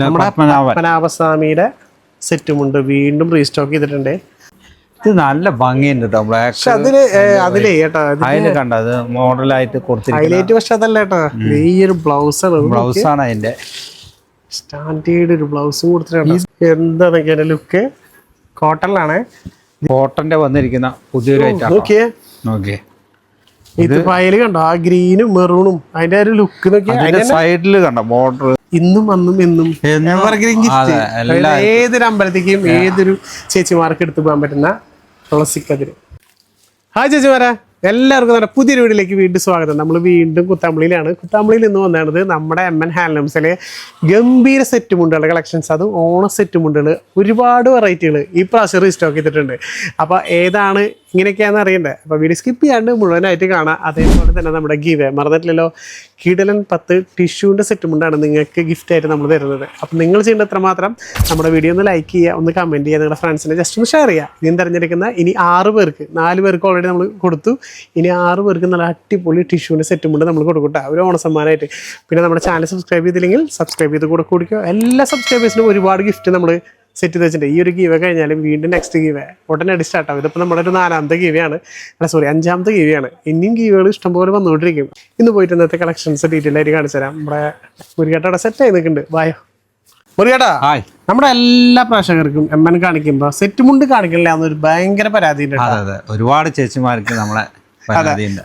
നമ്മുടെ പത്മനാഭസ്വാമിയുടെ സെറ്റുമുണ്ട്. വീണ്ടും റീസ്റ്റോക്ക് ചെയ്തിട്ടുണ്ട്. ഇത് നല്ല ഭംഗിയുണ്ട് കേട്ടോ ബ്ലാക്ക് പക്ഷെ അതിൽ ഏ, അതിലേ കേട്ടോ കണ്ട അത് മോഡലായിട്ട് ഹൈലൈറ്റ് പക്ഷെ അതല്ല കേട്ടോ ഈ ഒരു ബ്ലൗസ് ആണ് ബ്ലൗസ് ആണ് അതിന്റെ. സ്റ്റാൻഡേർഡ് ഒരു ബ്ലൗസ് കൊടുത്തിട്ടുണ്ട് എന്താണ് ലുക്ക്? കോട്ടണിലാണ്. കോട്ടന്റെ വന്നിരിക്കുന്ന പുതിയൊരു ഐറ്റം ഓക്കെ ഇത് പയൽ കണ്ടോ? ആ ഗ്രീനും മെറൂണും. അതിന്റെ ഒരു ലുക്ക് സൈഡിൽ കണ്ടോ? ബോർഡർ ഇന്നും അന്നും എന്നും ഏതൊരു അമ്പലത്തേക്കും ഏതൊരു ചേച്ചിമാർക്ക് എടുത്തു പോകാൻ പറ്റുന്ന തുളസിക്കതിര് ഹായ് ചേച്ചിമാരെ. എല്ലാവർക്കും നമ്മുടെ പുതിയൊരു വീട്ടിലേക്ക് വീണ്ടും സ്വാഗതം. നമ്മൾ വീണ്ടും കുത്താമ്പളിയിലാണ് കുത്താമ്പളിയിൽ നിന്ന് വന്നത് നമ്മുടെ എം എൻ ഹാൻഡ്ലൂംസിലെ ഗംഭീര സെറ്റ് മുണ്ടുകളുടെ കളക്ഷൻസ് അതും ഓണ സെറ്റ് മുണ്ടുകൾ ഒരുപാട് വെറൈറ്റികൾ ഈ പ്രാവശ്യം റീസ്റ്റോക്ക് ചെയ്തിട്ടുണ്ട്. അപ്പോൾ ഏതാണ് ഇങ്ങനെയൊക്കെയാണെന്ന് അറിയണ്ടേ. അപ്പോൾ വീഡിയോ സ്കിപ്പ് ചെയ്യാണ്ട് മുഴുവനായിട്ട് കാണാം. അതേപോലെ തന്നെ നമ്മുടെ ഗീവേ മറന്നിട്ടില്ലല്ലോ? കിടലൻ പത്ത് ടിഷ്യൂവിന്റെ സെറ്റ് മുണ്ടാണ് നിങ്ങൾക്ക് ഗിഫ്റ്റ് ആയിട്ട് നമ്മൾ തരുന്നത്. അപ്പോൾ നിങ്ങൾ ചെയ്യേണ്ട എത്ര മാത്രം നമ്മുടെ വീഡിയോ ഒന്ന് ലൈക്ക് ചെയ്യുക ഒന്ന് കമന്റ് ചെയ്യുക നിങ്ങളുടെ ഫ്രണ്ട്സിനെ ജസ്റ്റ് ഒന്ന് ഷെയർ ചെയ്യുക. ഇനി തിരഞ്ഞെടുക്കുന്ന ഇനി ആറ് പേർക്ക് നാല് പേർക്ക് ഓൾറെഡി നമ്മൾ കൊടുത്തു. ഇനി ആറ് പേർക്ക് നല്ല അടിപൊളി ടിഷ്യൂവിന്റെ സെറ്റ് മുണ്ട് നമ്മൾ കൊടുക്കട്ടെ ഒരു ഓണസമ്മാനമായിട്ട് പിന്നെ നമ്മുടെ ചാനൽ സബ്സ്ക്രൈബ് ചെയ്തില്ലെങ്കിൽ സബ്സ്ക്രൈബ് ചെയ്ത് കൂടെ എല്ലാ സബ്സ്ക്രൈബേഴ്സിനും ഒരുപാട് ഗിഫ്റ്റ് നമ്മൾ സെറ്റ് ചെയ്ത് വെച്ചിട്ടുണ്ട്. ഈ ഒരു ഗീവ കഴിഞ്ഞാലും വീണ്ടും നെക്സ്റ്റ് ഗീവ ഉടനടി സ്റ്റാർട്ട് ആവും. ഇതിപ്പോൾ നമ്മുടെ ഒരു നാലാമത്തെ ഗീവയാണ് അല്ല സോറി അഞ്ചാമത്തെ ഗീവയാണ് ഇനിയും ഗീവകൾ ഇഷ്ടംപോലെ വന്നുകൊണ്ടിരിക്കും. ഇന്ന് പോയിട്ട് ഇന്നത്തെ കളക്ഷൻസ് ഡീറ്റെയിൽ ആയിട്ട് കാണിച്ചു തരാം. നമ്മുടെ മുരുകേട്ടയുടെ സെറ്റ് ആയി നിൽക്കുന്നുണ്ട്. വായോ മുരുകേട്ടാ ഹായ്. നമ്മുടെ എല്ലാ പ്രേക്ഷകർക്കും എം എൻ കാണിക്കുമ്പോൾ സെറ്റ് മുണ്ട് കാണിക്കണില്ല എന്നൊരു ഭയങ്കര പരാതി ഉണ്ട് ഒരുപാട് ചേച്ചിമാർക്ക് നമ്മളെ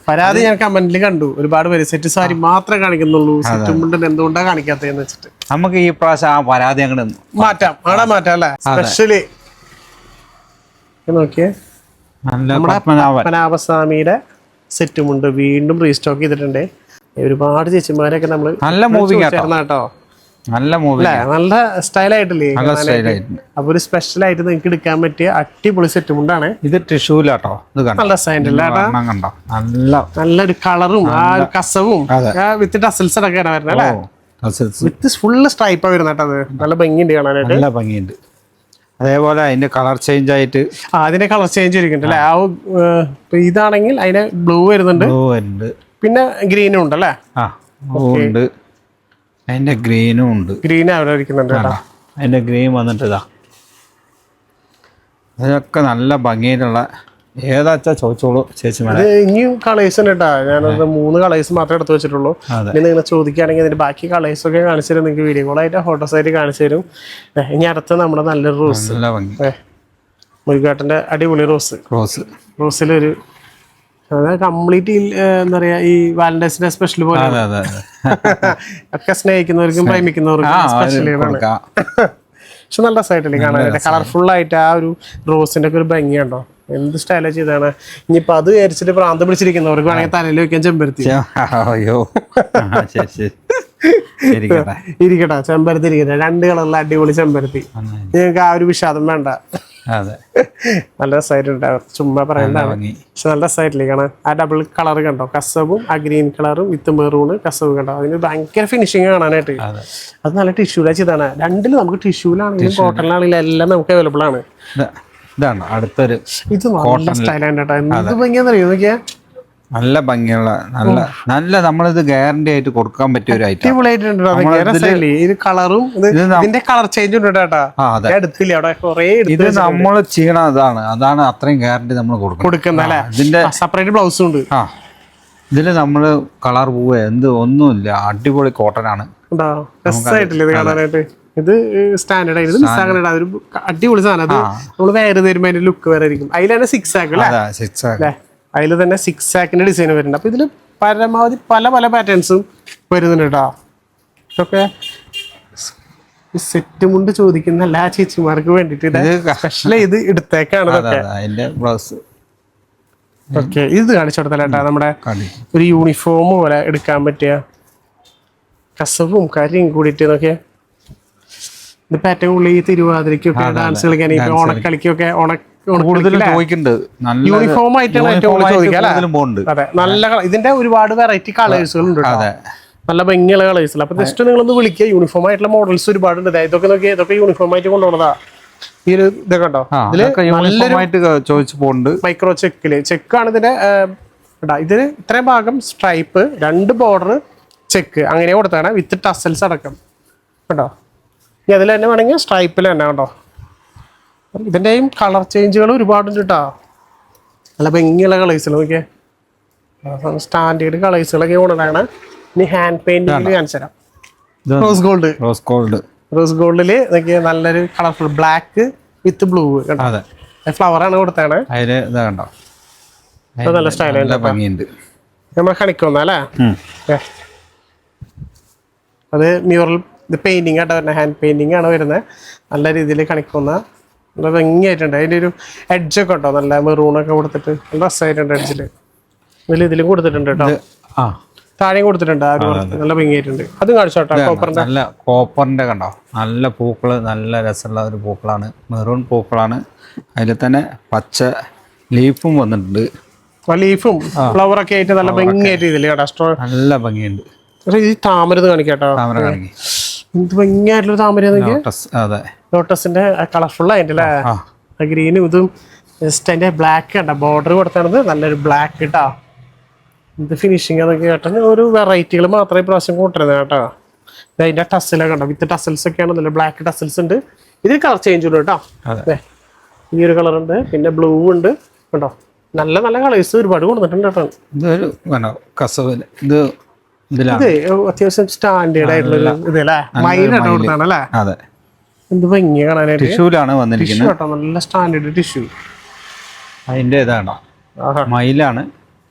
പരാതി ഞാൻ കമന്റിൽ കണ്ടു. ഒരുപാട് പേര് സെറ്റ് സാരി മാത്രമേ കാണിക്കുന്നുള്ളൂ. സെറ്റ് മുണ്ടൻ എന്തുകൊണ്ടാ കാണിക്കാത്തതെന്ന് വെച്ചിട്ട്. നമുക്ക് ഈ പ്രാവശ്യം ആ പരാതി അങ്ങോട്ട് മാറ്റാം. ആടാ മാറ്റാം അല്ലെ? സ്പെഷ്യലി നോക്കിയേ. പത്മനാഭസ്വാമിയുടെ സെറ്റുമുണ്ട് വീണ്ടും റീസ്റ്റോക്ക് ചെയ്തിട്ടുണ്ട്. ഒരുപാട് ചേച്ചിമാരെയൊക്കെ നമ്മൾ നല്ല കേട്ടോ. കേട്ടോ നല്ല മൂവി നല്ല സ്റ്റൈലായിട്ടില്ലേ? നല്ല സ്റ്റൈലായിട്ടുണ്ട് അപ്പൊ ഒരു സ്പെഷ്യൽ ആയിട്ട് നിങ്ങൾക്ക് എടുക്കാൻ പറ്റിയ അടിപൊളി സെറ്റുമുണ്ടാണ് ഇത് ടിഷ്യൂലാട്ടോ ഇത് നല്ല കണ്ടോ? നല്ല നല്ലൊരു കളറും ആ ഒരു കസവും. വിത്ത് ടസൽസ് ഒക്കെ വരുന്നത് അല്ലേ? വിത്ത് ഫുള്ള് സ്ട്രൈപ്പാ വരുന്നത് അത്. നല്ല ഭംഗിയുണ്ട് കാണാനായിട്ട്. നല്ല ഭംഗിയുണ്ട്. അതേപോലെ അതിന്റെ കളർ ചേഞ്ച് ആയിട്ട് അതിന്റെ കളർ ചേഞ്ച് ഇരിക്കുന്നുണ്ട് അല്ലേ? ആ ഇതാണെങ്കിൽ അതിന് ബ്ലൂ വരുന്നുണ്ട്. ബ്ലൂ പിന്നെ ഗ്രീനും ഉണ്ടല്ലേ ആ ഉണ്ട്. അതിന്റെ ഗ്രീനും ഉണ്ട്. ഗ്രീൻ അവിടെ ഇരിക്കുന്നുണ്ട് കേട്ടോ. അതിന്റെ ഗ്രീൻ വന്നിട്ട് ഇതാ അതിനൊക്കെ നല്ല ഭംഗിയിലുള്ള ഏതാച്ചാ ചോദിച്ചോളൂ ചേച്ചി ഇനിയും കളേഴ്സ് ഉണ്ട് കേട്ടോ. ഞാനത് മൂന്ന് കളേഴ്സ് മാത്രമേ എടുത്ത് വെച്ചിട്ടുള്ളൂ. പിന്നെ ഇനി നിങ്ങൾ ചോദിക്കുകയാണെങ്കിൽ അതിന്റെ ബാക്കി കളേഴ്സ് ഒക്കെ കാണിച്ചു തരും. നിങ്ങൾക്ക് വീഡിയോ കോളായിട്ട് ഫോട്ടോസ് ആയിട്ട് കാണിച്ചു തരും. ഇനി അടുത്ത നമ്മുടെ നല്ലൊരു റോസ് മുരുകാട്ടന്റെ അടിപൊളി റോസ് റോസ് റോസിലൊരു കംപ്ലീറ്റ് എന്താ പറയാ ഈ വാലന്റൈൻസ് ഡേ സ്പെഷ്യൽ പോലെ ഒക്കെ സ്നേഹിക്കുന്നവർക്കും പ്രേമിക്കുന്നവർക്കും കൊടുക്കാം. പക്ഷെ നല്ല രസമായിട്ടില്ലേ കാണാനായിട്ട് കളർഫുൾ ആയിട്ട് ആ ഒരു റോസിന്റെ ഒക്കെ ഒരു ഭംഗിയുണ്ടോ എന്ത് സ്റ്റൈലാ ചെയ്താണ് ഇനിയിപ്പൊ അത് വിചാരിച്ചിട്ട് പ്രാന്തം പിടിച്ചിരിക്കുന്നവർക്ക് വേണമെങ്കിൽ തലയിൽ വെക്കാൻ ചെമ്പരത്തി. അയ്യോ. ഇരിക്കട്ടെ. ചെമ്പരത്തി ഇരിക്കട്ടെ. രണ്ട് കളറിലെ അടിപൊളി ചെമ്പരത്തി. നിങ്ങൾക്ക് ആ ഒരു വിഷാദം വേണ്ട. നല്ല രസമായിട്ടുണ്ട് ചുമ്മാ പറയണ്ടാവും പക്ഷെ നല്ല രസമായിട്ടില്ലേ കാണാൻ ആ ഡബിൾ കളർ കണ്ടോ? കസവും ആ ഗ്രീൻ കളറും വിത്ത് മെറൂണ് കസവും കണ്ടോ? അതിന് ഭയങ്കര ഫിനിഷിങ് കാണാനായിട്ട്. അതെ. നല്ല ടിഷ്യൂലാ ചെയ്താണ് രണ്ടിലും നമുക്ക് ടിഷ്യൂലാണെങ്കിലും കോട്ടണിലാണെങ്കിലും എല്ലാം നമുക്ക് അവൈലബിൾ ആണ്. ഇത്- ഇതാണ് അടുത്തൊരു ഇത് നല്ല സ്റ്റൈലാണ് കേട്ടോ. എന്ത് ഭംഗിയാന്നറിയോ നോക്കിയാ. നല്ല ഭംഗിയുള്ള നല്ല നല്ല നമ്മളിത് ഗ്യാരണ്ടി ആയിട്ട് കൊടുക്കാൻ പറ്റിയ ഒരു ഐറ്റം കളറും ഇതിന്റെ കളർ ചേഞ്ച് ഉണ്ട് എടുത്തില്ല. അവിടെ കുറേ ഇത് നമ്മൾ ചെയ്യണ അതാണ്. അതാണ് അത്രയും ഗ്യാരണ്ടി നമ്മൾ കൊടുക്കുന്നത്. കൊടുക്കുന്ന ഇതിന്റെ സെപ്പറേറ്റ് ബ്ലൗസും ഉണ്ട്. ആ. ഇതിൽ നമ്മൾ കളർ പോവുക. എന്ത് ഒന്നുമില്ല. അടിപൊളി കോട്ടൺ ആണ്. ഇത് സ്റ്റാൻഡേർഡ് ആയിട്ട്. മിസ്സാകണ്ട ഒരു അടിപൊളി സാധനം. അത് നമ്മൾ വേറെ തരുമ്പോ അതിന്റെ ലുക്ക് വേറെ ആയിരിക്കും. അതിലാണ് സിക്സ് ആക്ക് അല്ലേ? അതിൽ തന്നെ സിക്സ് ആക്കിന്റെ ഡിസൈൻ വരുന്നുണ്ട്. അപ്പോൾ ഇതിൽ പരമാവധി പല പല പാറ്റേൺസും വരുന്നുണ്ട് കേട്ടോ. ഇതൊക്കെ സെറ്റ് മുണ്ട് ചോദിക്കുന്ന എല്ലാ ചേച്ചിമാർക്ക് വേണ്ടിയിട്ട് സ്പെഷ്യൽ ഇത് എടുത്തേക്കാണ് അതെ അതെ അതിന്റെ ബ്ലൗസ് ഓക്കെ ഇത് കാണിച്ചു കൊടുത്തല്ലേട്ടാ നമ്മുടെ ഒരു യൂണിഫോം പോലെ എടുക്കാൻ പറ്റിയ കസവും കരിയും കൂടിയിട്ട് നോക്കിയ ഇത് കൂടുതൽ ഈ തിരുവാതിരയ്ക്കൊക്കെ ഡാൻസ് കളിക്കാൻ ഓണക്കളിക്കൊക്കെ ഓണ കൂടുതൽ ചോദിക്കുന്നുണ്ട് നല്ല യൂണിഫോം ആയിട്ടാണ് ഏറ്റവും ചോദിക്കുക നല്ല ഇതിന്റെ ഒരുപാട് വെറൈറ്റി കളേഴ്സുകൾ. അതെ. നല്ല ഭംഗിയുള്ള കളേഴ്സിൽ അപ്പൊ ജസ്റ്റ് നിങ്ങളൊന്ന് വിളിക്കുക യൂണിഫോം ആയിട്ടുള്ള മോഡൽസ് ഒരുപാട് ഉണ്ട് ഇതൊക്കെ നോക്കി ഇതൊക്കെ യൂണിഫോം ആയിട്ട് കൊണ്ടുപോകുന്നതാ ഈ ഒരു ഇതൊക്കെ ഉണ്ടോ ഇതിൽ ചോദിച്ചു പോകുന്നുണ്ട് മൈക്രോ ചെക്കിൽ ചെക്കാണ് ഇതിന്റെ ഏർ, എടാ, ഇതിന് ഇത്രയും ഭാഗം സ്ട്രൈപ്പ് രണ്ട് ബോർഡർ ചെക്ക് അങ്ങനെ കൊടുത്താണ് വിത്ത് ടസൽസ് അടക്കം. കേട്ടോ ഇനി അതിൽ തന്നെ വേണമെങ്കിൽ സ്ട്രൈപ്പിൽ തന്നെ കേട്ടോ ഇതിന്റെയും കളർ ചേഞ്ചുകൾ ഒരുപാടുണ്ട് കേട്ടോ നല്ല ഭംഗിയുള്ള കളേഴ്സിൽ നോക്കിയേ. സ്റ്റാൻഡേർഡ് കളേഴ്സുകളൊക്കെ ഓണറാണ് ഇനി ഹാൻഡ് പെയിന്റിംഗ് കാണിച്ചു തരാം rose gold rose gold rose ഗോൾഡിൽ നല്ലൊരു കളർഫുൾ ബ്ലാക്ക് വിത്ത് ബ്ലൂ കേട്ടോ അതെ. ഫ്ലവർ ആണ് കൊടുത്താണ് അതിൽ ഇതാ കണ്ടോ? നല്ല ഭംഗിയുണ്ട്. നമ്മൾ കണിക്കൊന്ന അല്ലേ? അത് മ്യൂറൽ ഇത് പെയിന്റിംഗ് ആട്ടോ വരുന്നത്. ഹാൻഡ് പെയിന്റിംഗ് ആണ് വരുന്നത്. നല്ല രീതിയിൽ കണിക്കുന്ന നല്ല ഭംഗിയായിട്ടുണ്ട്. അതിന്റെ ഒരു എഡ്ജൊക്കെ ഉണ്ടോ? നല്ല മെറൂണൊക്കെ കൊടുത്തിട്ട്. നല്ല രസമായിട്ടുണ്ട് എഡ്ജിൽ ഇതിൽ ഇതിലും കൊടുത്തിട്ടുണ്ട് കേട്ടോ. ആ. താഴെയും കൊടുത്തിട്ടുണ്ട്. ആ ഒരു നല്ല ഭംഗിയായിട്ടുണ്ട്. അതും കാണിച്ചു കേട്ടോ കോപ്പറിന്റെ നല്ല കോപ്പറിന്റെ കണ്ടോ? നല്ല പൂക്കൾ നല്ല രസമുള്ള ഒരു പൂക്കളാണ്. മെറൂൺ പൂക്കളാണ്. അതിൽ തന്നെ പച്ച ലീഫും വന്നിട്ടുണ്ട്. ലീഫും ഫ്ലവറൊക്കെ ആയിട്ട് നല്ല ഭംഗിയായിട്ട് ഇതിൽ കേട്ടോ. നല്ല ഭംഗിയുണ്ട്. ഈ താമരത് കാണിക്കാട്ടോ. താമര കാണിക്ക്. ഭംഗിയായിട്ടുള്ള താമര ലോട്ടസിന്റെ കളർഫുൾ ആയിട്ട് അല്ലേ? ഗ്രീനും ഇതും ജസ്റ്റ് അതിന്റെ ബ്ലാക്ക് കണ്ട ബോർഡർ കൊടുത്താണത്. നല്ലൊരു ബ്ലാക്ക് കേട്ടോ ഇത് ഫിനിഷിങ് അതൊക്കെ കേട്ടോ. ഒരു വെറൈറ്റികൾ മാത്രമേ പ്രാവശ്യം കൂട്ടരുത് കേട്ടോ. അതിന്റെ ടസ്സിലെ കണ്ടോ? വിത്ത് ടസൽസ് ഒക്കെയാണ് നല്ല ബ്ലാക്ക് ടസൽസ് ഉണ്ട്. ഇത് കളർ ചേഞ്ച് ഉണ്ട് കേട്ടോ. ഈ ഒരു കളർ ഉണ്ട്. പിന്നെ ബ്ലൂ ഉണ്ട്. കേട്ടോ നല്ല നല്ല കളേഴ്സ് ഒരുപാട് കൊടുത്തിട്ടുണ്ട് കേട്ടോ. ഇതൊരു കസവ് കസവിൽ. ഇത് ഇത് അത്യാവശ്യം സ്റ്റാൻഡേർഡ് ആയിട്ടുള്ള ഒരു ഇത് അല്ലേ? മയിലായിട്ട് കൊടുത്താണ് അല്ലേ? എന്ത് ഭംഗിയ കാണാനായിട്ട്. ടിഷ്യൂലാണ് വന്നിരിക്കുന്നത്. കേട്ടോ നല്ല സ്റ്റാൻഡേർഡ് ടിഷ്യൂ. അതിന്റെ ഇതാണോ. മയിലാണ്.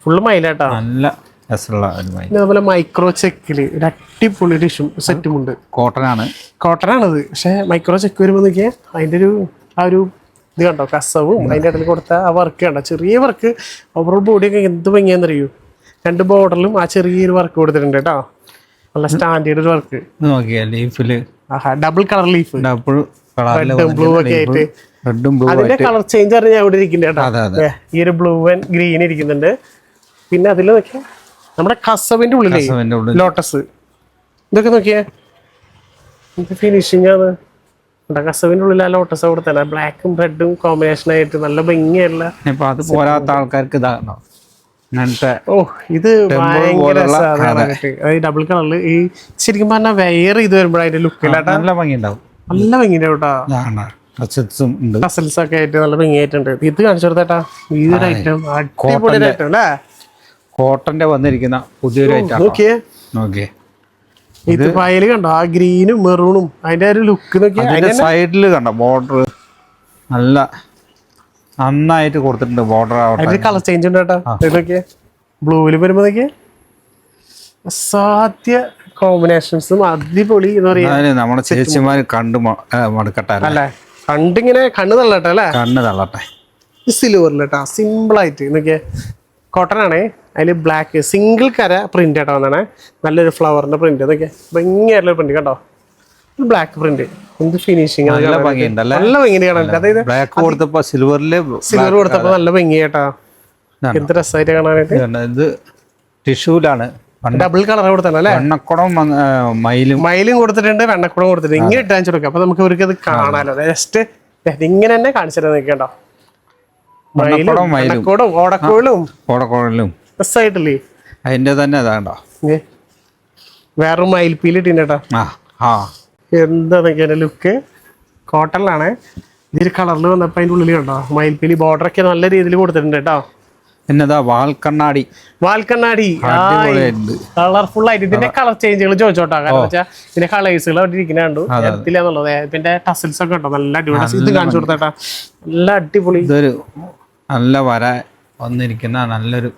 ഫുള്ള് മയിലാട്ടാ നല്ല അതുപോലെ മൈക്രോ ചെക്കിൽ ഒരു അടിപൊളി ടിഷ്യൂ സെറ്റും ഉണ്ട് ആണ് കോട്ടൺ ആണത് പക്ഷെ മൈക്രോ ചെക്ക് വരുമ്പോൾ നോക്കിയാൽ അതിന്റെ ഒരു ആ ഒരു ഇത് കണ്ടോ? കസവും അതിന്റെ ഇടയിൽ കൊടുത്ത ആ വർക്ക് കണ്ടോ? ചെറിയ വർക്ക് ഓവറോൾ ബോഡിയൊക്കെ എന്ത് ഭംഗിയാന്നറിയൂ രണ്ട് ബോർഡറിലും ആ ചെറിയൊരു വർക്ക് കൊടുത്തിട്ടുണ്ട് കേട്ടോ നല്ല സ്റ്റാൻഡേർഡ് ഒരു വർക്ക് നോക്കിയാ ലീഫിൽ ഡബിൾ കളർ ലീഫ് ഡബിൾ റെഡും ബ്ലൂ ഒക്കെ ആയിട്ട്. റെഡും ബ്ലൂ അതിന്റെ കളർ ചേഞ്ച് അറിഞ്ഞാൽ ഇവിടെ ഇരിക്കുന്നുണ്ട് കേട്ടോ ഈ ഒരു ബ്ലൂ ആൻഡ് ഗ്രീൻ ഇരിക്കുന്നുണ്ട്. പിന്നെ അതിൽ നോക്കിയാൽ നമ്മുടെ കസവിന്റെ ഉള്ളിലേ ലോട്ടസ് ഇതൊക്കെ നോക്കിയേ. ഇത് ഫിനിഷിംഗ് ആണ്. ഇവിടെ കസവിന്റെ ഉള്ളിൽ ആ ലോട്ടസ് കൊടുത്തല്ല ബ്ലാക്കും റെഡും കോമ്പിനേഷൻ ആയിട്ട് നല്ല ഭംഗിയല്ല അത് പോരാത്ത ആൾക്കാർക്ക് ഇതാണോ? ഓ ഇത് ഡബിൾ കളറിൽ ഈ ശരിക്കും പറഞ്ഞാൽ വെയർ ചെയ്ത് അതിന്റെ ലുക്കിലാട്ടാ നല്ല ഭംഗിയുണ്ടാവും. നല്ല കേട്ടോ. കസൽസ് ഒക്കെ ആയിട്ട് നല്ല ഭംഗിയായിട്ടുണ്ട്. ഇത് കാണിച്ചു കൊടുത്തേട്ടാ. ഈ ഒരു ഐറ്റം അടിപൊളി ഐറ്റം അല്ലേ കോട്ടന്റെ വന്നിരിക്കുന്ന പുതിയൊരു ഐറ്റം നോക്കിയേ. നോക്കിയേ. ഇത് വയൽ കണ്ടോ? ആ ഗ്രീനും മെറൂണും അതിന്റെ ഒരു ലുക്ക് അതിന്റെ സൈഡിൽ കണ്ടോ? ബോർഡർ നല്ല നന്നായിട്ട് കൊടുത്തിട്ടുണ്ട് ബോർഡർ ആവട്ടെ കളർ ചേഞ്ച് ഉണ്ട് കേട്ടോ. ബ്ലൂവിൽ വരുമ്പോഴേക്ക് അസാധ്യ കോമ്പിനേഷൻസും അടിപൊളി എന്ന് പറയാ അതായത് നമ്മുടെ ചേച്ചിമാർ കണ്ടു മടുക്കട്ടെ അല്ലേ? കണ്ടിങ്ങനെ കണ്ണ് തള്ളട്ടെ അല്ലേ? കണ്ണ് തള്ളട്ടെ. സിൽവറിൽ കേട്ടോ സിമ്പിൾ ആയിട്ട് നോക്കിയേ. കോട്ടൺ ആണേ അതിൽ ബ്ലാക്ക് സിംഗിൾ കര പ്രിന്റ് വന്നാണേ നല്ലൊരു ഫ്ലവറിന്റെ പ്രിന്റ് നോക്കിയേ. ഭംഗിയായിട്ടുള്ള പ്രിന്റ് കണ്ടോ ബ്ലാക്ക് പ്രിന്റ് എന്ത് ഫിനിഷിങ് നല്ല ഭംഗിയുണ്ട് നല്ല ഭംഗിയുണ്ട് കാണാൻ അതായത് ബ്ലാക്ക് കൊടുത്തപ്പോ സിൽവറിൽ സിൽവർ കൊടുത്തപ്പോ നല്ല ഭംഗിയാട്ടാ എന്ത് രസമായിട്ട് കാണാനായിട്ട് ഇത് ടിഷ്യൂലാണ്. ഡബിൾ കളർ കൊടുത്തല്ലോ അല്ലേ? വെണ്ണക്കുടം മയിലും. മയിലും കൊടുത്തിട്ടുണ്ട് വെണ്ണക്കുടം കൊടുത്തിട്ടുണ്ട്. ഇങ്ങനെ ഇട്ടാൻ കൊടുക്കാം അപ്പൊ നമുക്ക് ഇവർക്ക് അത് കാണാലോ. ജസ്റ്റ് ഇങ്ങനെ തന്നെ കാണിച്ചിട്ട് നിൽക്കണ്ടോ മയിലും വെണ്ണക്കുടം ഓടക്കോളും കോടക്കുഴലും രസമായിട്ടില്ലേ? അതിന്റെ തന്നെ അതാണ്ടോ. വേറൊരു മയിൽപ്പീലിട്ടിട്ടാ ആ ആ. എന്താ നോക്കിയാൽ ലുക്ക് കോട്ടണിലാണ് ഇതിൽ കളറിൽ വന്നപ്പോൾ അതിന്റെ ഉള്ളിൽ കണ്ടോ? മയിൽപ്പീലി ബോർഡർ ഒക്കെ നല്ല രീതിയിൽ കൊടുത്തിട്ടുണ്ട് കേട്ടോ. പിന്നെതാ വാൽക്കണ്ണാടി വാൽക്കണ്ണാടി കളർഫുൾ ആയിട്ട് ഇതിന്റെ കളർ ചേഞ്ചുകൾ ചോദിച്ചോട്ടോ കാരണം വെച്ചാൽ ഇതിന്റെ കളേഴ്സുകൾ അവിടെ ഇരിക്കുന്നുണ്ട് എന്നുള്ളത്. ഇതിന്റെ ടസിൽസ് ഒക്കെ ഉണ്ടോ? നല്ല അടിപൊളി ഇത് കാണിച്ചു കൊടുത്തേട്ടാ നല്ല അടിപൊളി. ഇതൊരു നല്ല വര വന്നിരിക്കുന്ന നല്ലൊരു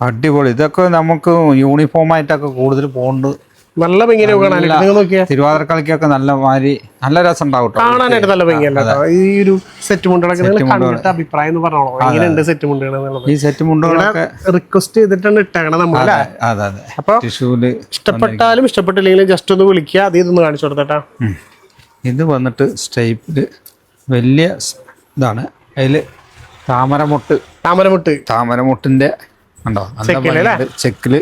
അടിപൊളി. ഇതൊക്കെ നമുക്ക് യൂണിഫോം ആയിട്ടൊക്കെ കൂടുതൽ പോകുന്നുണ്ട് നല്ല ഭംഗിയെ കാണാനായിട്ട് നിങ്ങൾ നോക്കിയാ? തിരുവാതിരക്കളിക്കൊക്കെ നല്ല മാതിരി നല്ല രസം ഉണ്ടാവും കാണാനായിട്ട് നല്ല ഭംഗിയല്ല? കേട്ടോ ഈ ഒരു സെറ്റ് മുണ്ടുകളൊക്കെ നിങ്ങൾ കണ്ടിട്ട് അഭിപ്രായം എന്ന് പറഞ്ഞോളൂ. എങ്ങനെയുണ്ട് സെറ്റ് മുണ്ടുകൾ എന്നുള്ളത്? ഈ സെറ്റ് മുണ്ടുകളൊക്കെ റിക്വസ്റ്റ് ചെയ്തിട്ടാണ് ഇട്ടേക്കണം നമ്മളല്ലേ? അതെ അതെ അപ്പൊ ടിഷ്യൂൽ ഇഷ്ടപ്പെട്ടാലും ഇഷ്ടപ്പെട്ടില്ലെങ്കിലും ജസ്റ്റ് ഒന്ന് വിളിക്കുക അത് ഇതൊന്ന് കാണിച്ചു കൊടുത്തേട്ടാ. ഇത് വന്നിട്ട് സ്റ്റൈപ്പിൽ വലിയ ഇതാണ്. അതിൽ താമരമുട്ട്. താമരമുട്ട്. താമരമുട്ടിന്റെ ഉണ്ടോ ചെക്കിൽ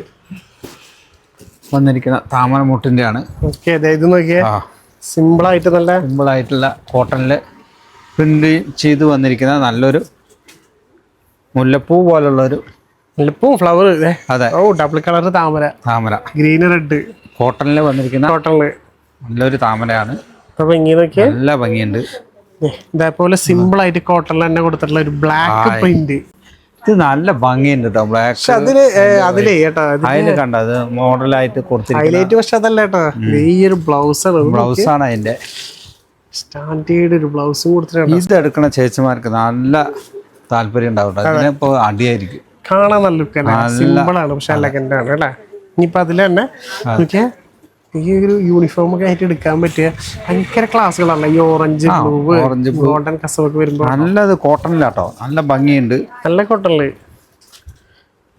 വന്നിരിക്കുന്ന താമര മുട്ടിന്റെ ആണ് ഓക്കെ ഇത് നോക്കിയേ. ആ. സിമ്പിൾ ആയിട്ട് നല്ല സിമ്പിൾ ആയിട്ടുള്ള കോട്ടണിൽ പ്രിന്റ് ചെയ്ത് വന്നിരിക്കുന്ന നല്ലൊരു മുല്ലപ്പൂ പോലുള്ളൊരു മുല്ലപ്പൂ ഫ്ലവർ അതെ. ഓ ഡബിൾ കളർ താമര. താമര. ഗ്രീൻ റെഡ് കോട്ടണിൽ വന്നിരിക്കുന്ന കോട്ടണിൽ. നല്ലൊരു താമരയാണ്. നല്ല ഭംഗിയുണ്ട്. ഇതേപോലെ സിമ്പിൾ ആയിട്ട് കോട്ടണിൽ തന്നെ കൊടുത്തിട്ടുള്ള ഒരു ബ്ലാക്ക് പ്രിന്റ് ഇത് നല്ല ഭംഗിയുണ്ട് കേട്ടോ ബ്ലാക്ക് പക്ഷെ അതിൽ ഏ, അതിലേ കേട്ടോ അതിൽ കണ്ട? അത് മോഡലായിട്ട് കൊടുത്തിരിക്കുന്ന ഹൈലൈറ്റ് പക്ഷെ അതല്ല കേട്ടോ ഈ ഒരു ബ്ലൗസ് ആണ് ബ്ലൗസാണ് അതിന്റെ. സ്റ്റാൻഡേർഡ് ഒരു ബ്ലൗസ് കൊടുത്തിട്ടുണ്ട് ഇത് എടുക്കണ ചേച്ചിമാർക്ക് നല്ല താല്പര്യം ഉണ്ടാവും കേട്ടോ. അടിയായിരിക്കും. കാണാൻ നല്ല ആണ് പക്ഷെ അല്ലേ? ഇനിയിപ്പോ അതിൽ തന്നെ ഈ ഒരു യൂണിഫോം ഒക്കെ ആയിട്ട് എടുക്കാൻ പറ്റിയ ഭയങ്കര ക്ലാസ്സുകളാണ് ഈ ഓറഞ്ച് ഓറഞ്ച് ഗോൾഡൻ കസവൊക്കെ വരുമ്പോൾ നല്ലത് കോട്ടണിലാട്ടോ നല്ല ഭംഗിയുണ്ട്. നല്ല കോട്ടണിൽ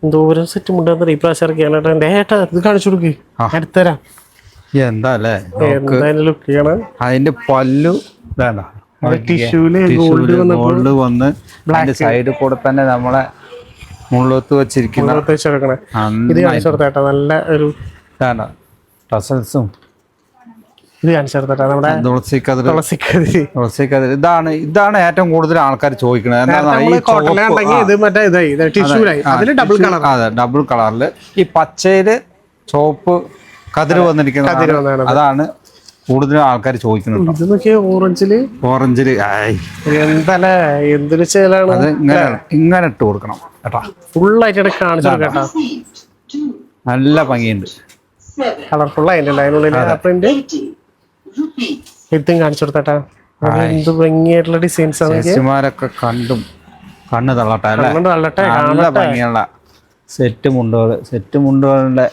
ദൂരം സെറ്റ് മുണ്ടെന്ന് ഈ പ്രാവശ്യം ഇറക്കിയാണ് എന്റെ ഏട്ടാ ഇത് കാണിച്ചു കൊടുക്ക്. അടുത്തരാം എന്താ അല്ലേ? അതിന്റെ പല്ലു വേണ്ട ഗോൾഡ് വന്ന് അതിന്റെ സൈഡിൽ കൂടെ തന്നെ നമ്മളെ മുള്ളത്ത് വെച്ചിരിക്കുന്ന നല്ല ഒരു ടസൽസും. ഇത് കാണിച്ചു കൊടുത്തേട്ടാ നമ്മുടെ തുളസിക്കതിർ തുളസിക്കതിരി. തുളസിക്കതിർ ഇതാണ് ഇതാണ് ഏറ്റവും കൂടുതൽ ആൾക്കാർ ചോദിക്കുന്നത്. എന്താണെന്ന് ഈ ചുവപ്പ് കോട്ടണിലാണെങ്കിൽ ഇത് മറ്റേ ഇതായി ഇത് അതിൽ ഡബിൾ കളർ അതെ ഡബിൾ കളറിൽ ഈ പച്ചയിൽ ചുവപ്പ് കതിര് വന്നിരിക്കുന്ന അതാണ് കൂടുതൽ ആൾക്കാർ ചോദിക്കുന്നത് ഓറഞ്ചിൽ. ഓറഞ്ചിൽ ആയ്. എന്തല്ലേ എന്തൊരു ചേലാണ്. അത് ഇങ്ങനെ ഇങ്ങനെ ഇട്ട് കൊടുക്കണം കേട്ടാ. ഫുൾ ആയിട്ട് ഇവിടെ കാണിച്ചു നല്ല ഭംഗിയുണ്ട്. കളർഫുൾ ആയിട്ടുണ്ട് അതിനുള്ളിൽ പ്രിന്റ് ഇതും കാണിച്ചു കൊടുത്തട്ടാ. അത് എന്ത് ഭംഗിയായിട്ടുള്ള ഡിസൈൻസ് ആണ് കണ്ടും. കണ്ണ് തള്ളട്ടെ നല്ല ഭംഗിയുള്ള സെറ്റ് മുണ്ടുകൾ സെറ്റ് മുണ്ടുകളുടെ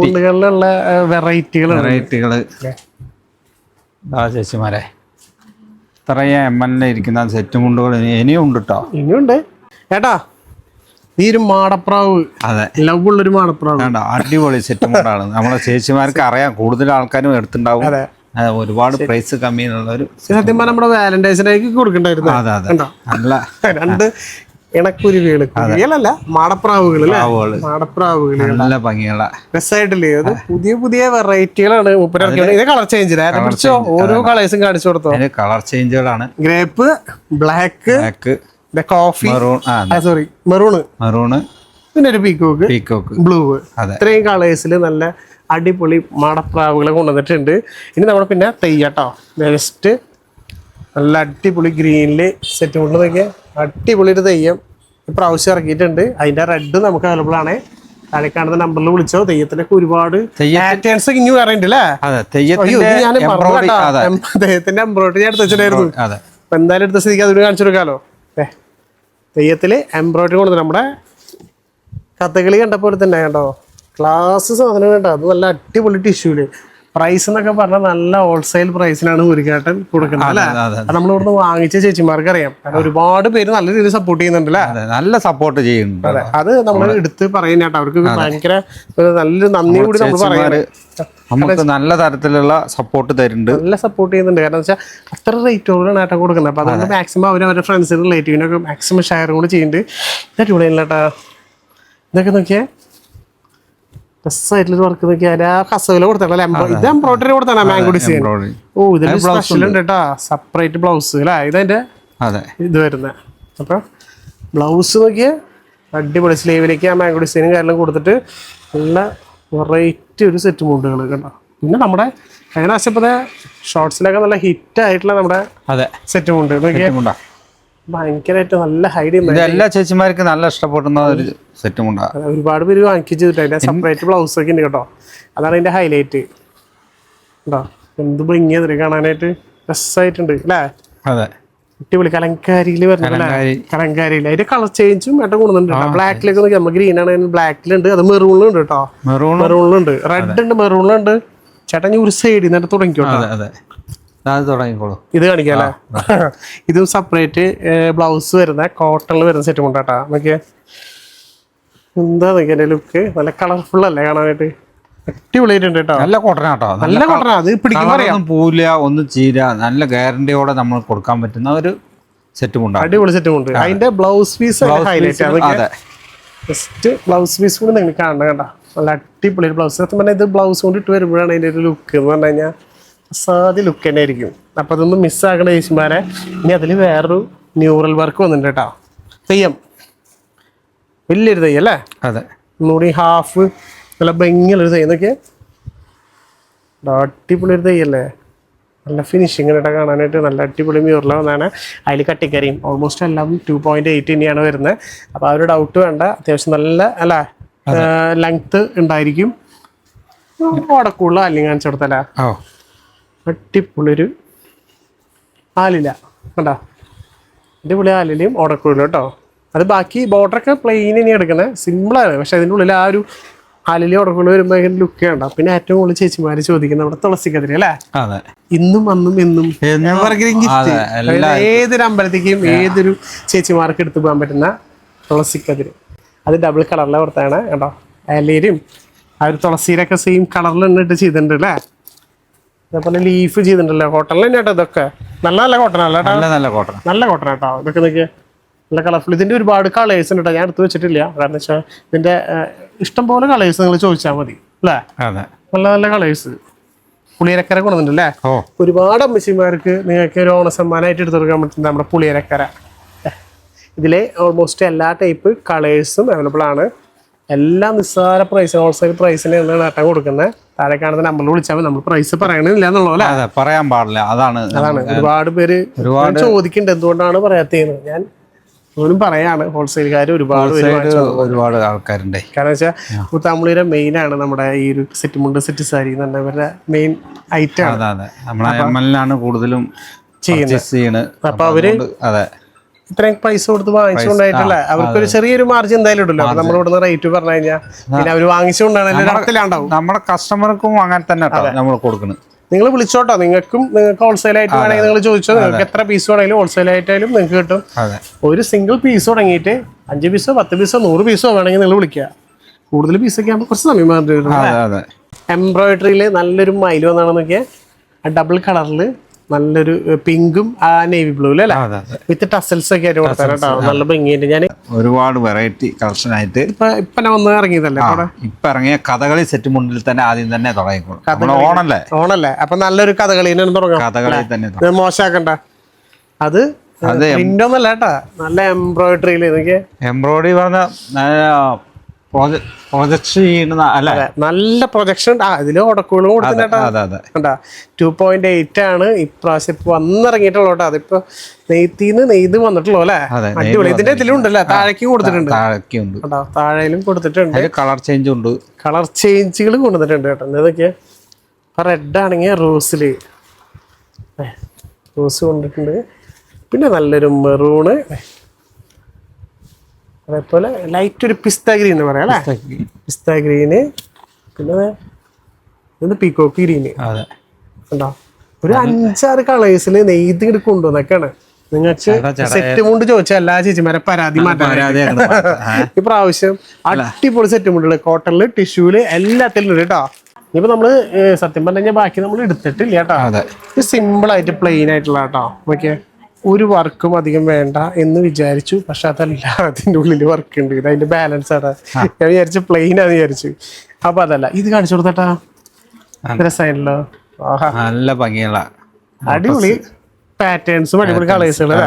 മുണ്ടുകളിലുള്ള വെറൈറ്റികൾ വെറൈറ്റികൾ ആ ചേച്ചിമാരെ. ഇത്രയും എം എൽ എ ഇരിക്കുന്ന സെറ്റ് മുണ്ടുകൾ ഇനിയും ഉണ്ട് കേട്ടോ ഇനിയുണ്ട്. ഏട്ടാ ഒരു മാടപ്രാവ് അതെ. ലവ് ഉള്ളൊരു മാടപ്രാവ്. വേണ്ട അടിപൊളി സെറ്റ് മോഡാണ് നമ്മളെ ചേച്ചിമാർക്ക് അറിയാം കൂടുതൽ ആൾക്കാരും എടുത്തിണ്ടാവും ഒരുപാട് പ്രൈസ് കമ്മിയുള്ള ഒരു സത്യം പറഞ്ഞാൽ നമ്മുടെ വാലന്റൈൻസ് ഡേക്ക് കൊടുക്കണ്ടായിരുന്നു. അതെ അതെ. നല്ല രണ്ട് കുരുവികളല്ല മാടപ്രാവുകൾ അല്ലേ? പ്രാവുകൾ നല്ല ഭംഗിയുള്ള. രസമായിട്ടില്ലേ അത് പുതിയ പുതിയ വെറൈറ്റികളാണ് ഇത് കളർ ചേഞ്ച് കുറിച്ചോ ഓരോ കളേഴ്സും കാണിച്ചു കൊടുത്തോ. Colour ചേഞ്ചുകളാണ് grape black black coffee sorry maroon maroon പിന്നെ ഒരു പീക്കോക്ക് പീക്കോക്ക് ബ്ലൂ. ഇത്രയും കളേഴ്സിൽ നല്ല അടിപൊളി മടപ്രാവുകളെ കൊണ്ടുവന്നിട്ടുണ്ട്. ഇനി നമ്മൾ പിന്നെ തെയ്യട്ടോ. ബെസ്റ്റ് നല്ല അടിപൊളി ഗ്രീനിൽ സെറ്റ് കൊണ്ട് നോക്കിയാൽ അടിപൊളി ഒരു തെയ്യം ഇപ്രാവശ്യം ഇറക്കിയിട്ടുണ്ട്. അതിന്റെ റെഡ് നമുക്ക് അവൈലബിൾ ആണ്. താഴെ കാണുന്ന നമ്പറിൽ വിളിച്ചോ. തെയ്യത്തിനൊക്കെ ഒരുപാട് പാറ്റേൺസ് ഇനി പറയുന്നുണ്ട് അല്ലേ തെയ്യത്തിന്റെ എംബ്രോയിഡറി അതെ. തെയ്യത്തിന്റെ എംബ്രോയിഡറി ഞാൻ എടുത്ത് വെച്ചിട്ടായിരുന്നു എന്തായാലും എടുത്ത സ്ഥിതിക്ക് അതിന് കാണിച്ചു കൊടുക്കാലോ. ഏ തെയ്യത്തിൽ എംബ്രോയിഡറി കൊണ്ട് നമ്മുടെ കഥകളി കണ്ടപ്പോൾ തന്നെ കണ്ടോ ക്ലാസ് സാധനം കേട്ടോ. അത് നല്ല അടിപൊളി ടിഷ്യൂൽ പ്രൈസ് എന്നൊക്കെ പറഞ്ഞാൽ നല്ല ഹോൾസെയിൽ പ്രൈസിനാണ് മുരുകേട്ടൻ കൊടുക്കുന്നത് അല്ലേ? നമ്മൾ ഇവിടുന്ന് വാങ്ങിച്ച ചേച്ചിമാർക്ക് അറിയാം കാരണം ഒരുപാട് പേര് നല്ല രീതിയിൽ സപ്പോർട്ട് ചെയ്യുന്നുണ്ടല്ലേ? നല്ല സപ്പോർട്ട് ചെയ്യുന്നുണ്ട്. അതെ അത് നമ്മൾ എടുത്ത് പറയുന്ന കേട്ടോ അവർക്ക് ഭയങ്കര നല്ലൊരു നന്ദി കൂടി നമ്മൾ പറയാറ് പറയുന്നത് നമുക്ക് നല്ല തരത്തിലുള്ള സപ്പോർട്ട് തരുന്നുണ്ട്. നല്ല സപ്പോർട്ട് ചെയ്യുന്നുണ്ട്. കാരണം വെച്ചാൽ അത്ര റേറ്റോടാണ് ഏട്ടാ കൊടുക്കുന്നത്. അപ്പൊ അതുകൊണ്ട് മാക്സിമം അവർ അവരുടെ ഫ്രണ്ട്സിന് റിലേറ്റീവിനൊക്കെ മാക്സിമം ഷെയർ കൂടി ചെയ്യുന്നുണ്ട്. ഇത് അടിപൊളിയല്ല കേട്ടാ ഇതൊക്കെ നോക്കിയേ. രസമായിട്ടുള്ള വർക്ക് നോക്കിയാൽ കസവില കൊടുത്തല്ലേ ഇത് എംബ്രോയിഡറി കൊടുത്താണ് മാംഗോ ഡിസൈൻ ഓ ഇതിന് സ്പെഷ്യൽ ഉണ്ട്. കേട്ടാ സെപ്പറേറ്റ് ബ്ലൗസ് അല്ലേ? ഇതെന്റെ ഇത് വരുന്നത് അപ്പോൾ ബ്ലൗസ് നോക്കിയ അടിപൊളി സ്ലീവിലേക്ക് ആ മാംഗോ ഡിസൈനും കാര്യങ്ങളും കൊടുത്തിട്ട് നല്ല വെറൈറ്റി ഒരു സെറ്റ് മുണ്ടുകൾ കേട്ടോ പിന്നെ നമ്മുടെ കഴിഞ്ഞ ഇപ്പോൾ ഷോർട്സിലൊക്കെ നല്ല ഹിറ്റ് ആയിട്ടുള്ള നമ്മുടെ സെറ്റ് മുണ്ട് നോക്കിയാൽ മുണ്ടാ ഭയങ്കരമായിട്ട് നല്ല ഹൈഡ് എല്ലാ ചേച്ചിമാർക്ക് നല്ല ഇഷ്ടപ്പെടുന്ന ഒരു സെറ്റും ഉണ്ടാകും ഒരുപാട് പേര് വാങ്ങിച്ചു ചെയ്തിട്ട് അതിന്റെ സെപ്പറേറ്റ് ബ്ലൗസ് ഒക്കെ ഉണ്ട് കേട്ടോ. അതാണ് അതിന്റെ ഹൈലൈറ്റ് കേട്ടോ എന്ത് ഭംഗിയാ കാണാനായിട്ട്. രസമായിട്ടുണ്ട് അല്ലേ? അതെ. അടിപൊളി. കലങ്കാരിയിൽ വരുന്നത് കലങ്കാരി. കലങ്കാരിയിൽ അതിന്റെ കളർ ചേഞ്ചും ഏട്ടൻ കൂടുന്നുണ്ട് ബ്ലാക്കിലേക്ക് നോക്കി നമ്മൾ ഗ്രീൻ ആണ്. ബ്ലാക്കിലുണ്ട് അത് മെറൂണിലുണ്ട് കേട്ടോ. മെറൂണിലുണ്ട് റെഡ് ഉണ്ട് മെറൂണിലുണ്ട് ചേട്ടൻ ഒരു സൈഡിൽ നിന്ന് തുടങ്ങിക്കോട്ടെ തുടങ്ങിക്കോളൂ. ഇത് കാണിക്കാല്ലേ ഇത് സെപ്പറേറ്റ് ബ്ലൗസ് വരുന്ന കോട്ടണിൽ വരുന്ന സെറ്റ് കൊണ്ടാട്ടാ. നോക്കിയേ. എന്താ നോക്കിയ ലുക്ക് നല്ല കളർഫുൾ അല്ലേ കാണാനായിട്ട്? അടിപൊളിയായിട്ടുണ്ട് കേട്ടോ. നല്ല കോട്ടനാട്ടോ നല്ല കോട്ടണ അത് പിടിക്കാൻ പോവില്ല ഒന്നും ചീര നല്ല ഗ്യാരണ്ടിയോടെ നമ്മൾ കൊടുക്കാൻ പറ്റുന്ന ഒരു സെറ്റും ഉണ്ട് അടിപൊളി സെറ്റും ഉണ്ട്. അതിന്റെ ബ്ലൗസ് പീസ് ഹൈലൈറ്റ് ആണ് ജസ്റ്റ് ബ്ലൗസ് പീസ് കൂടി നിങ്ങൾ കാണണം കേട്ടോ. നല്ല അടിപൊളി ബ്ലൗസ് സത്യം പറഞ്ഞാൽ ഇത് ബ്ലൗസ് കൊണ്ട് ഇട്ട് വരുമ്പോഴാണ് അതിന്റെ ഒരു ലുക്ക് എന്ന് പറഞ്ഞു കഴിഞ്ഞാൽ അസാധ്യ ലുക്ക് തന്നെ ആയിരിക്കും അപ്പം അതൊന്നും മിസ്സാക്കണ ചേച്ചിമാരെ. ഇനി അതിൽ വേറൊരു ന്യൂറൽ വർക്ക് വന്നിട്ടുണ്ട് കേട്ടോ. തെയ്യം. വലിയൊരു തെയ്യം അല്ലേ? അതെ. ഒന്നുകൂടി ഹാഫ് നല്ല ഭംഗിയുള്ളൊരു തെയ്യം. എന്നൊക്കെ അടിപൊളി ഒരു തെയ്യല്ലേ നല്ല ഫിനിഷിംഗ് കേട്ടോ കാണാനായിട്ട് നല്ല അടിപൊളി മ്യൂറിലാണ് വന്നാണ് അതിൽ കട്ടിക്കരിയും ഓൾമോസ്റ്റ് എല്ലാം ടു പോയിന്റ് എയ്റ്റ് തന്നെയാണ് വരുന്നത്. അപ്പോൾ ആ ഒരു ഡൗട്ട് വേണ്ട. അത്യാവശ്യം നല്ല അല്ല ലെങ്ത് ഉണ്ടായിരിക്കും. ഓടക്കുള്ള അല്ലെങ്കിൽ കാണിച്ചു കൊടുത്തല്ല ഓ. അടിപൊളിയൊരു ആലില കണ്ടാ? അടിപൊളി ആലിലയും ഓടക്കുള്ളും കേട്ടോ. അത് ബാക്കി ബോർഡറൊക്കെ പ്ലെയിൻ ഇനി എടുക്കണേ. സിമ്പിളാണ് പക്ഷെ അതിന്റെ ഉള്ളിൽ ആ ഒരു ആലിലയും ഓടക്കുള്ള വരുമ്പോൾ ഭയങ്കര ലുക്ക് കണ്ടോ പിന്നെ ഏറ്റവും കൂടുതൽ ചേച്ചിമാര് ചോദിക്കുന്നത് നമ്മുടെ തുളസിക്കതിരി അല്ലേ? അതെ. ഇന്നും അന്നും എന്നും ഏതൊരു അമ്പലത്തേക്കും ഏതൊരു ചേച്ചിമാർക്ക് എടുത്തു പോകാൻ പറ്റുന്ന തുളസിക്കതിര് അത് ഡബിൾ കളറിലെ പുറത്താണ് കേട്ടോ. അലീരും ആ ഒരു തുളസിയിലൊക്കെ സെയിം കളറിൽ ഇട്ട് ചെയ്തിട്ടുണ്ട് അല്ലേ? അതേപോലെ ലീഫ് ചെയ്തിട്ടുണ്ടല്ലോ. കോട്ടൺ തന്നെ കേട്ടോ ഇതൊക്കെ. നല്ല നല്ല കോട്ടൺ അല്ല നല്ല നല്ല കോട്ടൺ നല്ല കോട്ടൺ കേട്ടോ ഇതൊക്കെ നോക്കിയാൽ നല്ല കളർഫുൾ ഇതിന്റെ ഒരുപാട് കളേഴ്സ് ഉണ്ട് ഞാൻ എടുത്ത് വെച്ചിട്ടില്ല. കാരണം വെച്ചാൽ ഇതിന്റെ ഇഷ്ടം പോലെ കളേഴ്സ് നിങ്ങൾ ചോദിച്ചാൽ മതി. അല്ലേ? നല്ല നല്ല കളേഴ്സ് പുളിയരക്കര കൊണ്ടുവന്നിട്ടല്ലേ ഒരുപാട് അമ്മച്ചിമാർക്ക് നിങ്ങൾക്ക് ഒരു ഓണസമ്മാനമായിട്ട് എടുത്തു കൊടുക്കാൻ പറ്റുന്ന നമ്മുടെ പുളിയരക്കര. ഇതിലെ ഓൾമോസ്റ്റ് എല്ലാ ടൈപ്പ് കളേഴ്സും അവൈലബിൾ ആണ്. എല്ലാ നിസ്സാര പ്രൈസിന് ഹോൾസെയിൽ പ്രൈസിന് നേട്ടം കൊടുക്കുന്നത്. താഴെ കാണുന്ന നമ്പറിൽ വിളിച്ചാൽ നമ്മൾ പ്രൈസ് പറയണില്ല എന്നുള്ളൂ അതെ പറയാൻ പാടില്ല. അതാണ് അതാണ്. ഒരുപാട് പേര് ഒരുപാട് ചോദിക്കുന്നുണ്ട്. എന്തുകൊണ്ടാണ് പറയാത്തേന്ന് ഞാൻ ഓനും പറയാണ്. ഹോൾസെയിൽക്കാർ ഒരുപാട് ഒരുപാട് ആൾക്കാരുണ്ട്. കാരണം വെച്ചാൽ മുത്താമ്പുളിയുടെ മെയിൻ ആണ് നമ്മുടെ ഈ ഒരു സെറ്റ് മുണ്ട് സെറ്റ് സാരി എന്ന് പറഞ്ഞ മെയിൻ ഐറ്റം ആണ്. അതെ അതെ. നമ്മളെ കൂടുതലും ചെയ്യുന്നത്. അപ്പൊ അവർ അതെ. ഇത്രയും പൈസ കൊടുത്ത് വാങ്ങിച്ചുകൊണ്ടായിട്ടല്ല? അവർക്കൊരു ചെറിയൊരു മാർജിൻ എന്തായാലും ഇടല്ലോ നമ്മളോട് നമ്മൾ ഇവിടുന്ന് റേറ്റ് പറഞ്ഞു കഴിഞ്ഞാൽ പിന്നെ അവർ വാങ്ങിച്ചുകൊണ്ടാണ് നമ്മുടെ കസ്റ്റമർക്കും അങ്ങനെ തന്നെ നമ്മൾ കൊടുക്കുന്നത് നിങ്ങൾ വിളിച്ചോട്ടോ? നിങ്ങൾക്കും നിങ്ങൾക്ക് ഹോൾസെയിൽ ആയിട്ട് വേണമെങ്കിൽ നിങ്ങൾ ചോദിച്ചോ? നിങ്ങൾക്ക് എത്ര പീസ് വേണമെങ്കിലും ഹോൾസെയിൽ ആയിട്ടായാലും നിങ്ങൾക്ക് കിട്ടും. ഒരു സിംഗിൾ പീസ് തുടങ്ങിയിട്ട് അഞ്ച് പീസോ പത്ത് പീസോ നൂറ് പീസോ വേണമെങ്കിൽ നിങ്ങൾ വിളിക്കുക. കൂടുതൽ പീസൊക്കെ ആകുമ്പോൾ കുറച്ച് സമയം മാറി എംബ്രോയിഡറിയിൽ നല്ലൊരു മൈൽ വന്നാണെന്നൊക്കെ ഡബിൾ കളറിൽ നല്ലൊരു പിങ്കും ആ നേവി ബ്ലൂ അല്ലേ? വിത്ത് ടസൽസ് ഒക്കെ ആയിട്ട് നല്ല ഭംഗിയുണ്ട് ഞാൻ ഒരുപാട് വെറൈറ്റി കളക്ഷൻ ആയിട്ട്. ഇപ്പൊ ഇപ്പൊ ഞാൻ ഒന്ന് ഇറങ്ങിയതല്ലേ ഇപ്പൊ ഇറങ്ങിയ കഥകളി സെറ്റ് മുന്നിൽ തന്നെ ആദ്യം തന്നെ തുടങ്ങിക്കോളും. ഓണല്ലേ? ഓണല്ലേ. അപ്പൊ നല്ലൊരു കഥകളി തുടങ്ങാം. കഥകളി തന്നെ മോശമാക്കണ്ട അത് പ്രിന്റ് ഒന്നല്ല കേട്ടാ. നല്ല എംബ്രോയിഡറിയിൽ എംബ്രോയിഡറി പറഞ്ഞ നല്ല പ്രൊജക്ഷൻ ആ ഇതിൽ ഉടക്കുകളും കൊടുത്തിട്ടാ ടു പോയിന്റ് എയ്റ്റ് ആണ് ഇപ്രാവശ്യം ഇപ്പൊ വന്നിറങ്ങിയിട്ടുള്ളൂ കേട്ടോ. അതിപ്പോ നെയ്ത്തിന്ന് നെയ്ത് വന്നിട്ടുള്ളൂ അല്ലെ? അടിപൊളി. ഇതിന്റെ ഇതിലുണ്ടല്ലേ? താഴേക്കും കൊടുത്തിട്ടുണ്ട്. താഴേലും കേട്ടോ കൊടുത്തിട്ടുണ്ട് കളർ ചേഞ്ച് ഉണ്ട്. കളർ ചേഞ്ചുകൾ കൊണ്ടുവന്നിട്ടുണ്ട് കേട്ടോ. ഇതൊക്കെ ഇപ്പൊ റെഡ് ആണെങ്കിൽ റോസിൽ റോസ് കൊണ്ടിട്ടുണ്ട്. പിന്നെ നല്ലൊരു മെറൂണ് അതേപോലെ ലൈറ്റ് ഒരു പിസ്ത ഗ്രീൻ എന്ന് പറയാം അല്ലേ? പിസ്ത ഗ്രീന് പിന്നെ ഇത് പീക്കോക്ക് ഗ്രീന് അതെ. ഉണ്ടോ ഒരു അഞ്ചാറ് കളേഴ്സിൽ നെയ്ത് ഇങ്ങോട്ട് കൊണ്ടുവന്നൊക്കെയാണ് നിങ്ങൾക്ക് സെറ്റ് മുണ്ട് ചോദിച്ചാൽ എല്ലാ ചേച്ചിമാരെ പരാതി മാറ്റാൻ. ഇപ്രാവശ്യം അടിപൊളി സെറ്റ് മുണ്ടുകൾ കോട്ടണിൽ ടിഷ്യൂൽ എല്ലാത്തിലും ഉണ്ട് കേട്ടോ. ഇനിയിപ്പോ നമ്മൾ സത്യം പറഞ്ഞു കഴിഞ്ഞാൽ ബാക്കി നമ്മൾ എടുത്തിട്ടില്ല കേട്ടോ. ഇത് സിമ്പിൾ ആയിട്ട് പ്ലെയിൻ ആയിട്ടുള്ള കേട്ടോ. ഓക്കെ ഒരു വർക്കും അധികം വേണ്ട എന്ന് വിചാരിച്ചു. പക്ഷെ അതല്ല അതിന്റെ ഉള്ളിൽ വർക്ക് ഉണ്ട്. ഇത് അതിന്റെ ബാലൻസ് ആണ്. ഞാൻ വിചാരിച്ചു പ്ലെയിൻ ആണ് വിചാരിച്ചു. അപ്പൊ അതല്ല ഇത് കാണിച്ചു കൊടുത്തട്ടാ? രസമായിട്ടല്ലോ ആഹാ. നല്ല ഭംഗിയുള്ള അടിപൊളി. പാറ്റേൺസും അടിപൊളി കളേഴ്സുകൾ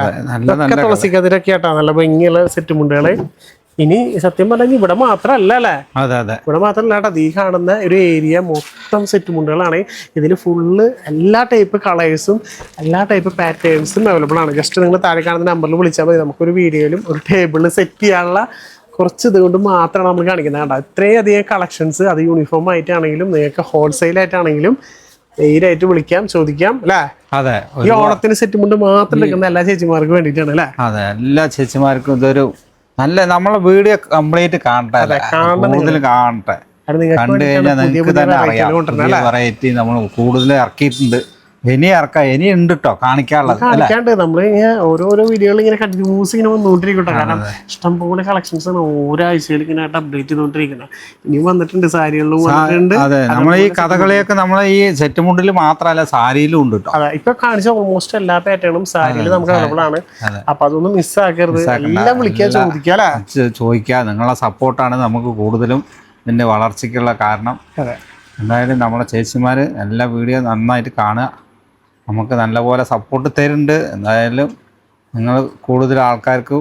തുളസിക്കതിരൊക്കെ ആട്ടാ നല്ല ഭംഗിയുള്ള സെറ്റ് മുണ്ടുകൾ. ഇനി സത്യം പറഞ്ഞാൽ ഇവിടെ മാത്രല്ല അല്ലേ? അതെ അതെ. ഇവിടെ മാത്രമല്ല കേട്ടോ ഈ കാണുന്ന ഒരു ഏരിയ മൊത്തം സെറ്റ് മുണ്ടുകളാണ്. ഇതിൽ ഫുള്ള് എല്ലാ ടൈപ്പ് കളേഴ്സും എല്ലാ ടൈപ്പ് പാറ്റേൺസും അവൈലബിൾ ആണ്. ജസ്റ്റ് നിങ്ങൾ താഴെ കാണുന്ന നമ്പറിൽ വിളിച്ചാൽ മതി. നമുക്കൊരു വീഡിയോയിലും ഒരു ടേബിളിൽ സെറ്റ് ചെയ്യാനുള്ള കുറച്ച് ഇതുകൊണ്ട് മാത്രമാണ് നമ്മൾ കാണിക്കുന്നത് കേട്ടോ ഇത്രയും അധികം കളക്ഷൻസ് അത് യൂണിഫോം ആയിട്ടാണെങ്കിലും നിങ്ങൾക്ക് ഹോൾസെയിൽ ആയിട്ടാണെങ്കിലും നേരായിട്ട് വിളിക്കാം ചോദിക്കാം അല്ലേ? അതെ. ഈ ഓണത്തിന് സെറ്റ് മുണ്ട് മാത്രം എടുക്കുന്ന എല്ലാ ചേച്ചിമാർക്കും വേണ്ടിയിട്ടാണ് അല്ലേ? അതെ. എല്ലാ ചേച്ചിമാർക്കും ഇതൊരു നല്ല നമ്മളെ വീഡിയോ കംപ്ലീറ്റ് കാണട്ടെ? കൂടുതൽ കാണട്ടെ. കണ്ടു കഴിഞ്ഞാൽ നിങ്ങൾക്ക് തന്നെ അറിയാം. വെറൈറ്റി നമ്മൾ കൂടുതൽ ഇറക്കിയിട്ടുണ്ട്. ഇനി ഇറക്കാം ഇനി ഉണ്ട് കേട്ടോ കാണിക്കാനുള്ളത് കാണിക്കാണ്ട് നമ്മൾ ഇങ്ങനെ ഓരോരോ വീഡിയോകൾ ഇങ്ങനെ കണ്ടിന്യൂസ് ഇങ്ങനെ വന്നുകൊണ്ടിരിക്കട്ടെ കാരണം ഇഷ്ടംപോലെ കളക്ഷൻസ് ആണ് ഓരോ ആഴ്ചയിൽ ഇങ്ങനെ അപ്ഡേറ്റ് ചെയ്തുകൊണ്ടിരിക്കുന്നത് ഇനി വന്നിട്ടുണ്ട് സാരികളിലും വന്നിട്ടുണ്ട്. അതെ നമ്മൾ ഈ കഥകളിയൊക്കെ നമ്മളെ ഈ സെറ്റ് മുണ്ടിൽ മാത്രമല്ല സാരിയിലും ഉണ്ട് കേട്ടോ അതെ ഇപ്പൊ കാണിച്ച ഓൾമോസ്റ്റ് എല്ലാ പാറ്റേണും സാരിയിൽ നമുക്ക് അവൈലബിൾ ആണ്. അപ്പൊ അതൊന്നും മിസ്സാക്കരുത് എല്ലാം വിളിക്കാൻ ചോദിക്കാല്ലേ ചോദിക്കാ ചോദിക്കുക നിങ്ങളെ സപ്പോർട്ടാണ് നമുക്ക് കൂടുതലും ഇതിന്റെ വളർച്ചയ്ക്കുള്ള കാരണം. അതെ. എന്തായാലും നമ്മളെ ചേച്ചിമാർ എല്ലാ വീഡിയോ നന്നായിട്ട് കാണുക. നമുക്ക് നല്ലപോലെ സപ്പോർട്ട് തരുന്നുണ്ട്. എന്തായാലും നിങ്ങൾ കൂടുതൽ ആൾക്കാർക്ക്.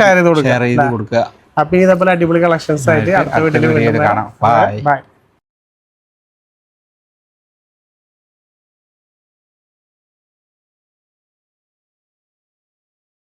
ഷെയർ ചെയ്ത് കൊടുക്കുക. അപ്പൊ ഇതേപോലെ അടിപൊളി കളക്ഷൻസ് ആയിട്ട് അടുത്ത വീട്ടിൽ കാണാം. ബൈ